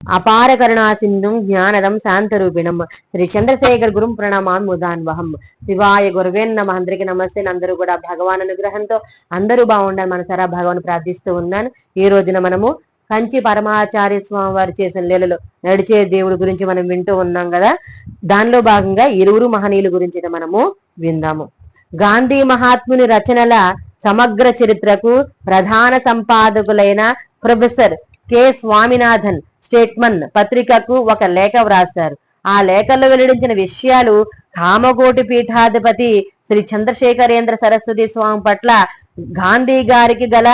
అపార కరుణా సింధుం జ్ఞానదం శాంతరూపిణం. శ్రీ చంద్రశేఖర్ గురుం ప్రణామాన్ ముదాన్వహం. శివాయ గురువేన్ నమ. అందరికి నమస్తే. అందరూ కూడా భగవాన్ అనుగ్రహంతో అందరూ బాగుండాలి మనసారా భగవాన్ ప్రార్థిస్తూ ఉన్నాను. ఈ రోజున మనము కంచి పరమాచార్య స్వామి వారు చేసిన లీలలో నడిచే దేవుడి గురించి మనం వింటూ ఉన్నాం కదా. దానిలో భాగంగా ఇరువురు మహనీయుల గురించి మనము విందాము. గాంధీ మహాత్ముని రచనల సమగ్ర చరిత్రకు ప్రధాన సంపాదకులైన ప్రొఫెసర్ కె. స్వామినాథన్ స్టేట్మన్ పత్రికకు ఒక లేఖ వ్రాశారు. ఆ లేఖలో వెల్లడించిన విషయాలు కామకోటి పీఠాధిపతి శ్రీ చంద్రశేఖరేంద్ర సరస్వతి స్వామి పట్ల గాంధీ గారికి గల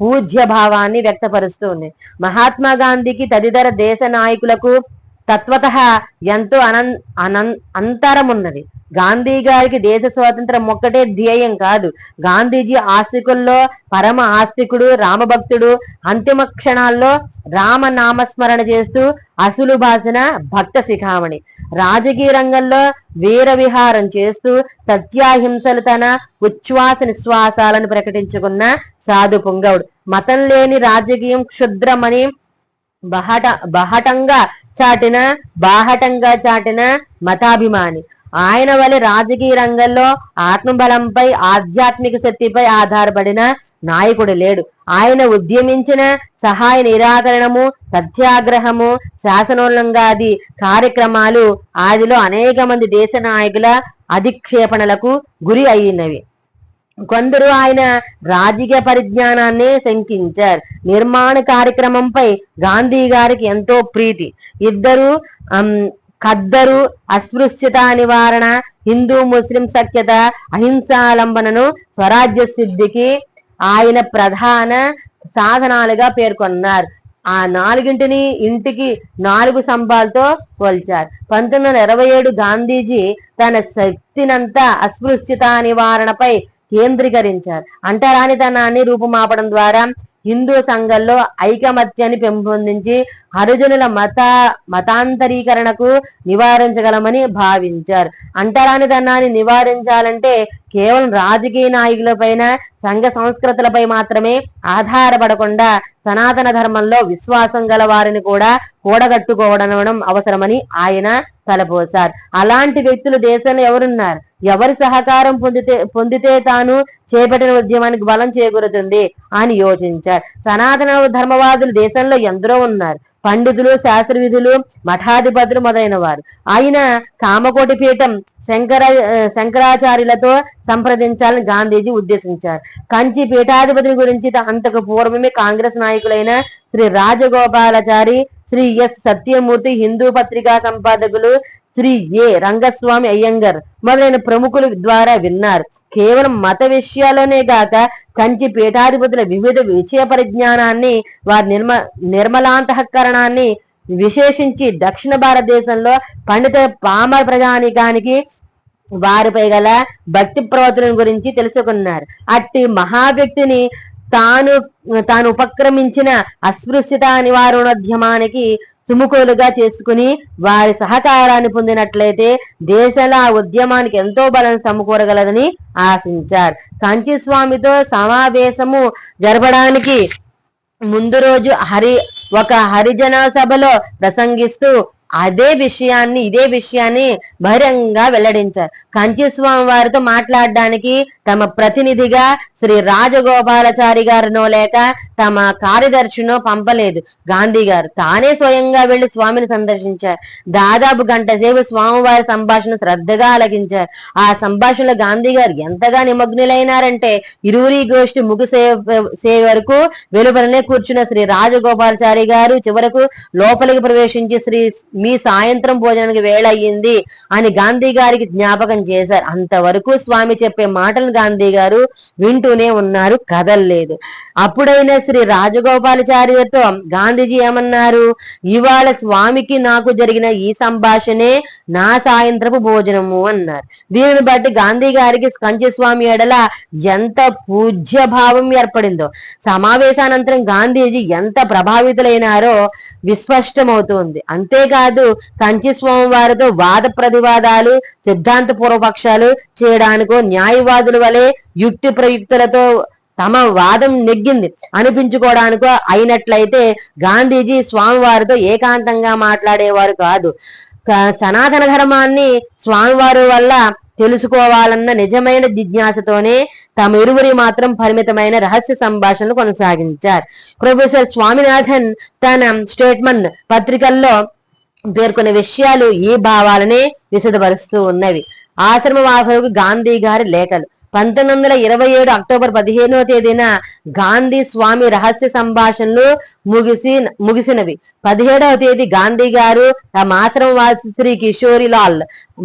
పూజ్య భావాన్ని వ్యక్తపరుస్తూ ఉంది మహాత్మా గాంధీకి తదితర దేశ నాయకులకు తత్వత ఎంతో అనం అనం అంతరం ఉన్నది గాంధీ గారికి దేశ స్వాతంత్రం ఒక్కటే ధ్యేయం కాదు. గాంధీజీ ఆస్తికుల్లో పరమ ఆస్తికుడు రామభక్తుడు అంతిమ క్షణాల్లో రామ నామస్మరణ చేస్తూ అసులు భాషన భక్త శిఖామణి. రాజకీయ రంగంలో వీర విహారం చేస్తూ సత్యాహింసలు తన ఉచ్ఛ్వాస నిశ్వాసాలను ప్రకటించుకున్న సాధు పుంగవుడు. మతం లేని రాజకీయం క్షుద్రమని బహట బహటంగా చాటిన బాహటంగా చాటిన మతాభిమాని. ఆయన వలె రాజకీయ రంగంలో ఆత్మబలంపై ఆధ్యాత్మిక శక్తిపై ఆధారపడిన నాయకుడు లేడు. ఆయన ఉద్యమించిన సహాయ నిరాకరణము సత్యాగ్రహము శాసనోల్లంఘాది కార్యక్రమాలు ఆదిలో అనేక మంది దేశ నాయకుల అధిక్షేపణలకు గురి అయినవి. కొందరు ఆయన రాజకీయ పరిజ్ఞానాన్ని శంకించారు. నిర్మాణ కార్యక్రమంపై గాంధీ గారికి ఎంతో ప్రీతి. ఇద్దరు ఖద్దరు అస్పృశ్యత నివారణ హిందూ ముస్లిం సఖ్యత అహింసాలంబనను స్వరాజ్య సిద్ధికి ఆయన ప్రధాన సాధనాలుగా పేర్కొన్నారు. ఆ నాలుగింటిని ఇంటికి నాలుగు సంబాలతో పోల్చారు. పంతొమ్మిది వందల ఇరవై ఏడు గాంధీజీ తన శక్తినంతా అస్పృశ్యత నివారణపై కేంద్రీకరించారు. అంటరానితనాన్ని రూపుమాపడం ద్వారా హిందూ సంఘంలో ఐకమత్యాన్ని పెంపొందించి హరిజనుల మత మతాంతరీకరణకు నివారించగలమని భావించారు. అంటరానితనాన్ని నివారించాలంటే కేవలం రాజకీయ నాయకులపైన సంఘ సంస్కృతులపై మాత్రమే ఆధారపడకుండా సనాతన ధర్మంలో విశ్వాసం గల వారిని కూడా కూడగట్టుకోవడం అవసరమని ఆయన తలపోసారు అలాంటి వ్యక్తులు దేశంలో ఎవరున్నారు? ఎవరి సహకారం పొందితే పొందితే తాను చేపట్టిన ఉద్యమానికి బలం చేకూరుతుంది అని యోచించారు. సనాతన ధర్మవాదులు దేశంలో ఎందరో ఉన్నారు. పండితులు శాస్త్రవిధులు మఠాధిపతులు మొదలైన వారు ఆయన కామకోటి పీఠం శంకర శంకరాచార్యులతో సంప్రదించాలని గాంధీజీ ఉద్దేశించారు. కంచి పీఠాధిపతిని గురించి అంతకు పూర్వమే కాంగ్రెస్ నాయకులైన శ్రీ రాజగోపాలాచారి శ్రీ ఎస్. సత్యమూర్తి హిందూ పత్రికా సంపాదకులు శ్రీ ఏ రంగస్వామి అయ్యంగర్ మొదలైన ప్రముఖుల ద్వారా విన్నారు. కేవలం మత విషయాల్లోనే గాక కంచి పీఠాధిపతుల వివిధ విషయ పరిజ్ఞానాన్ని వారి నిర్మ నిర్మలాంతఃకరణాన్ని విశేషించి దక్షిణ భారతదేశంలో పండిత పామర ప్రజానికానికి వారిపై గల భక్తి ప్రవర్తన గురించి తెలుసుకున్నారు. అట్టి మహావ్యక్తిని తాను తాను ఉపక్రమించిన అస్పృశ్యత నివారణోద్యమానికి సుముఖులుగా చేసుకుని వారి సహకారాన్ని పొందినట్లయితే దేశంలో ఆ ఉద్యమానికి ఎంతో బలం సమకూరగలదని ఆశించారు. కంచి స్వామితో సమావేశము జరపడానికి ముందు రోజు హరి ఒక హరిజన సభలో ప్రసంగిస్తూ అదే విషయాన్ని ఇదే విషయాన్ని బహిరంగంగా వెల్లడించారు. కంచి స్వామి వారితో మాట్లాడడానికి తమ ప్రతినిధిగా శ్రీ రాజగోపాలచారి గారినో లేక తమ కార్యదర్శినో పంపలేదు. గాంధీ గారు తానే స్వయంగా వెళ్ళి స్వామిని సందర్శించారు. దాదాపు గంట సేపు స్వామివారి సంభాషణ శ్రద్ధగా అలగించారు ఆ సంభాషణలో గాంధీ గారు ఎంతగా నిమగ్నులైనారంటే ఇరువురి గోష్ఠి ముగు సేవ వరకు వెలుపలనే కూర్చున్న శ్రీ రాజగోపాలచారి గారు చివరకు లోపలికి ప్రవేశించి శ్రీ మీ సాయంత్రం భోజనానికి వేళ అయ్యింది అని గాంధీ గారికి జ్ఞాపకం చేశారు. అంతవరకు స్వామి చెప్పే మాటలు గాంధీ గారు వింటూనే ఉన్నారు. కదల్లేదు అప్పుడైనా శ్రీ రాజగోపాలాచార్యతో గాంధీజీ ఏమన్నారు? ఇవాళ స్వామికి నాకు జరిగిన ఈ సంభాషణే నా సాయంత్రపు భోజనము అన్నారు. దీనిని బట్టి గాంధీ గారికి కంచి స్వామి ఎడల ఎంత పూజ్య భావం ఏర్పడిందో సమావేశానంతరం గాంధీజీ ఎంత ప్రభావితులైనారో విస్పష్టమవుతుంది. అంతేకాదు కంచి స్వామి వారితో వాద ప్రతివాదాలు సిద్ధాంత పూర్వపక్షాలు చేయడానికో న్యాయవాదుల వలె యుక్తి ప్రయుక్తులతో తమ వాదం నెగ్గింది. అనిపించుకోవడానికో అయినట్లయితే గాంధీజీ స్వామివారితో ఏకాంతంగా మాట్లాడేవారు కాదు. సనాతన ధర్మాన్ని స్వామివారి వల్ల తెలుసుకోవాలన్న నిజమైన జిజ్ఞాసతోనే తమ ఇరువురి మాత్రం పరిమితమైన రహస్య సంభాషణలు కొనసాగించారు. ప్రొఫెసర్ స్వామినాథన్ తన స్టేట్మెంట్ పత్రికల్లో పేర్కొనే విషయాలు ఈ భావాలనే విశదపరుస్తూ ఉన్నవి. ఆశ్రమవాసులకు గాంధీ గారి లేఖలు. పంతొమ్మిది వందల ఇరవై ఏడు అక్టోబర్ పదిహేనవ తేదీన గాంధీ స్వామి రహస్య సంభాషణలు ముగిసి ముగిసినవి. పదిహేడవ తేదీ గాంధీ గారు తమ ఆశ్రమవాసి శ్రీ కిషోరిలాల్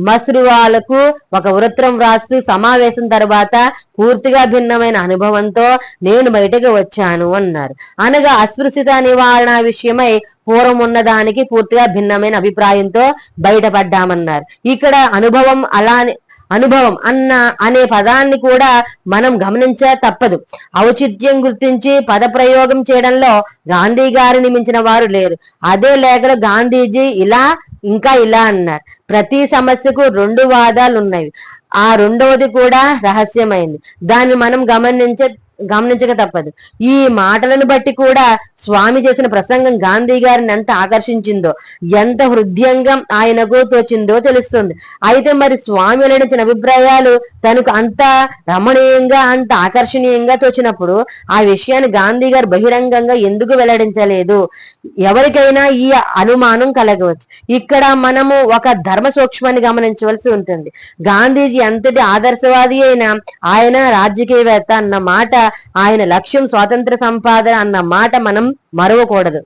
మస్రువాలకు ఒక వృత్తం రాస్తూ సమావేశం తర్వాత పూర్తిగా భిన్నమైన అనుభవంతో నేను బయటకు వచ్చాను అన్నారు. అనగా అస్పృశ్యత నివారణ విషయమై పూర్వం ఉన్నదానికి పూర్తిగా భిన్నమైన అభిప్రాయంతో బయటపడ్డామన్నారు. ఇక్కడ అనుభవం అలానే అనుభవం అన్న అనే పదాన్ని కూడా మనం గమనించ తప్పదు. ఔచిత్యం గుర్తించి పద ప్రయోగం చేయడంలో గాంధీ గారిని మించిన వారు లేరు. అదే లేఖలో గాంధీజీ ఇలా ఇంకా ఇలా అన్నారు. ప్రతి సమస్యకు రెండు వాదాలు ఉన్నాయి ఆ రెండవది కూడా రహస్యమైంది. దాన్ని మనం గమనించ గమనించక తప్పదు. ఈ మాటలను బట్టి కూడా స్వామి చేసిన ప్రసంగం గాంధీ గారిని ఎంత ఆకర్షించిందో ఎంత హృదయంగా ఆయనకు తోచిందో తెలుస్తుంది. అయితే మరి స్వామి వెల్లడించిన అభిప్రాయాలు తనకు అంత రమణీయంగా అంత ఆకర్షణీయంగా తోచినప్పుడు ఆ విషయాన్ని గాంధీ గారు బహిరంగంగా ఎందుకు వెల్లడించలేదు? ఎవరికైనా ఈ అనుమానం కలగవచ్చు. ఇక్కడ మనము ఒక ధర్మ సూక్ష్మాన్ని గమనించవలసి ఉంటుంది. గాంధీజీ అంతటి ఆదర్శవాది అయినా ఆయన రాజకీయవేత్త అన్న మాట ఆయన లక్ష్యం స్వాతంత్ర సంపాదన అన్న మాట మనం మరవకూడదు.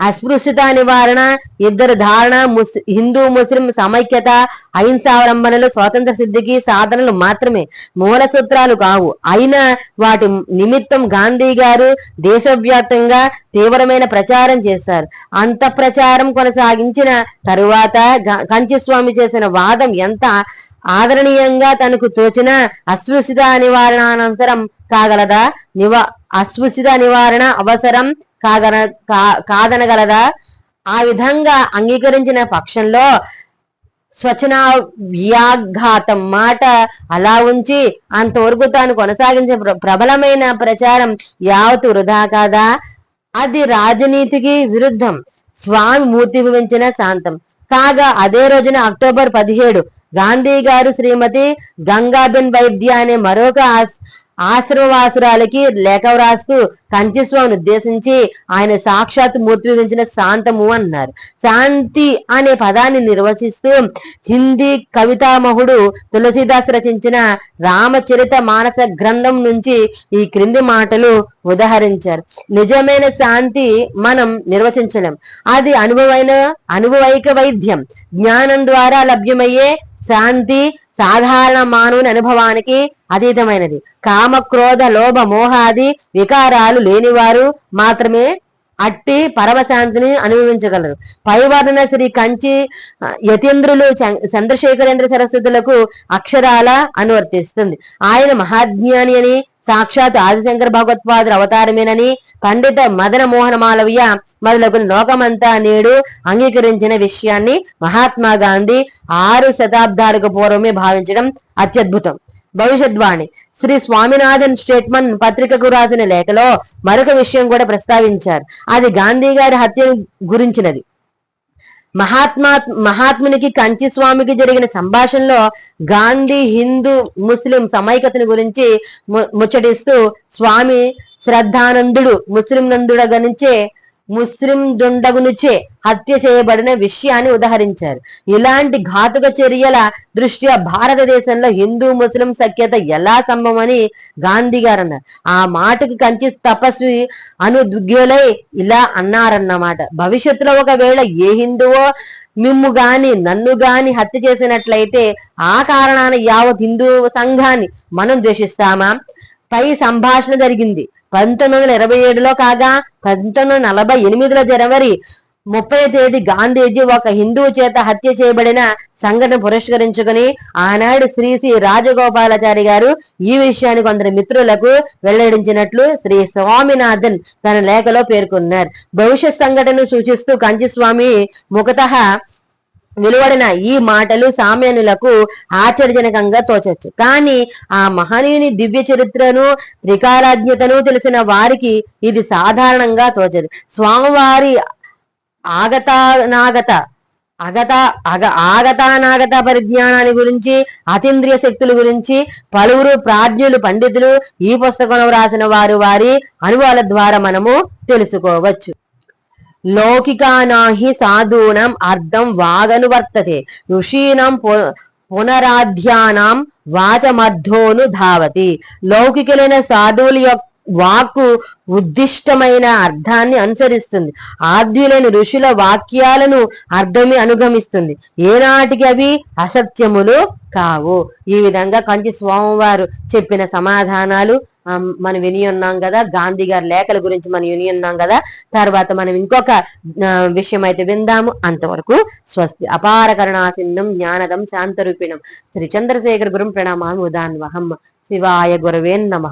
అస్పృశ్యత నివారణ ఇద్దరు ధారణ ముస్ హిందూ ముస్లిం సమైక్యత అహింసావలంబనలు స్వాతంత్ర సిద్ధికి సాధనలు మాత్రమే. మూల సూత్రాలు కావు. అయినా వాటి నిమిత్తం గాంధీ గారు దేశవ్యాప్తంగా తీవ్రమైన ప్రచారం చేశారు. అంత ప్రచారం కొనసాగించిన తరువాత గ- కంచిస్వామి చేసిన వాదం ఎంత ఆదరణీయంగా తనకు తోచిన అస్పృశ్యత నివారణానంతరం కాగలదా? నివా అస్పృశ్యత నివారణ అవసరం కాగన కా- కాదనగలదా? ఆ విధంగా అంగీకరించిన పక్షంలో స్వచనా వ్యాఘాతం మాట అలా ఉంచి అంతవరకు తాను కొనసాగించే ప్రబలమైన ప్రచారం యావత్ వృధా కాదా? అది రాజనీతికి విరుద్ధం. స్వామి మూర్తి భవించిన శాంతం. కాగా అదే రోజున అక్టోబర్ పదిహేడు గాంధీ గారు శ్రీమతి గంగాబెన్ వైద్య అనే మరొక ఆశ్రవాసురాలకి లేఖ వ్రాస్తూ కంచిస్వామిని ఉద్దేశించి ఆయన సాక్షాత్ మూర్తి వివరించిన శాంతము అన్నారు. శాంతి అనే పదాన్ని నిర్వచిస్తూ హిందీ కవితామహుడు తులసీదాస్ రచించిన రామచరిత మానస గ్రంథం నుంచి ఈ క్రింది మాటలు ఉదహరించారు. నిజమైన శాంతి మనం నిర్వచించలేం. అది అనుభవైన అనుభవైక వైద్యం. జ్ఞానం ద్వారా లభ్యమయ్యే శాంతి సాధారణ మానవుని అనుభవానికి అతీతమైనది. కామ క్రోధ లోభ మోహాది వికారాలు లేనివారు మాత్రమే అట్టి పరమశాంతిని అనుభవించగలరు. పైవర్ణన శ్రీ కంచి యతీంద్రులు చంద్రశేఖరేంద్ర సరస్వతులకు అక్షరాల అనువర్తిస్తుంది. ఆయన మహాజ్ఞాని అని సాక్షాత్ ఆదిశంకర భగవత్పాదుల అవతారమేనని పండిత మదన మోహన మాలవ్య మొదలగు లోకమంతా నేడు అంగీకరించిన విషయాన్ని మహాత్మా గాంధీ ఆరు శతాబ్దాలకు పూర్వమే భావించడం అత్యద్భుతం. భవిష్యద్వాణి. శ్రీ స్వామినాథన్ స్టేట్మెంట్ పత్రికకు రాసిన లేఖలో మరొక విషయం కూడా ప్రస్తావించారు. అది గాంధీ గారి హత్య గురించినది. మహాత్మా మహాత్మునికి కంచి స్వామికి జరిగిన సంభాషణలో గాంధీ హిందూ ముస్లిం సమైక్యతను గురించి ము- ముచ్చటిస్తూ స్వామి శ్రద్ధానందుడు ముస్లిం నందుడ గణించే ముస్లిం దుండగునిచే హత్య చేయబడిన విషయాన్ని ఉదహరించారు. ఇలాంటి ఘాతుక చర్యల దృష్ట్యా భారతదేశంలో హిందూ ముస్లిం సఖ్యత ఎలా సంభవమని గాంధీ గారు అన్నారు ఆ మాటకు కంచి తపస్వి అనుద్విగ్యులై ఇలా అన్నారన్నమాట. భవిష్యత్తులో ఒకవేళ ఏ హిందువో మిమ్ము గాని నన్ను గాని హత్య చేసినట్లయితే ఆ కారణాన యావత్ హిందూ సంఘాన్ని మనం ద్వేషిస్తామా? పై సంభాషణ జరిగింది. పంతొమ్మిది వందల ఇరవై ఏడులో కాగా పంతొమ్మిది వందల నలభై ఎనిమిదిలో జనవరి ముప్పై తేదీ గాంధీజీ ఒక హిందువు చేత హత్య చేయబడిన సంఘటన పురస్కరించుకుని ఆనాడు శ్రీ శ్రీ రాజగోపాలాచారి గారు ఈ విషయాన్ని కొందరు మిత్రులకు వెల్లడించినట్లు శ్రీ స్వామినాథన్ తన లేఖలో పేర్కొన్నారు. భవిష్యత్ సంఘటనను సూచిస్తూ కంచి స్వామి ముఖత వెలువడిన ఈ మాటలు సామాన్యులకు ఆశ్చర్యజనకంగా తోచచ్చు. కానీ ఆ మహనీయుని దివ్య చరిత్రను త్రికారాజ్ఞతను తెలిసిన వారికి ఇది సాధారణంగా తోచదు. స్వామివారి ఆగతానాగత అగత అగ ఆగతానాగత పరిజ్ఞానాన్ని గురించి అతీంద్రియ శక్తుల గురించి పలువురు ప్రాజ్ఞులు పండితులు ఈ పుస్తకంలో రాసిన వారు వారి అనుభవాల ద్వారా మనము తెలుసుకోవచ్చు. లౌకికానాహి సాధూనం అర్థం వాగనువర్తతే ఋషీణం పు- పునరాధ్యానం వాచమర్థోను ధావతి లౌకికులైన సాధువుల యొక్క వాక్కు ఉద్దిష్టమైన అర్థాన్ని అనుసరిస్తుంది ఆద్యులైన ఋషుల వాక్యాలను అర్థమే అనుగమిస్తుంది ఏనాటికి అవి అసత్యములు కావు। ఈ విధంగా కంచి స్వామివారు చెప్పిన సమాధానాలు మనం విని ఉన్నాం కదా గాంధీ గారి లేఖల గురించి మనం విని ఉన్నాం కదా తర్వాత మనం ఇంకొక విషయం అయితే విందాము. అంతవరకు స్వస్తి అపార కరుణాసింధం జ్ఞానదం శాంతరూపిణం. శ్రీ చంద్రశేఖర గురుం ప్రణామామి ఉదాన్వహం శివాయ గురవే నమ.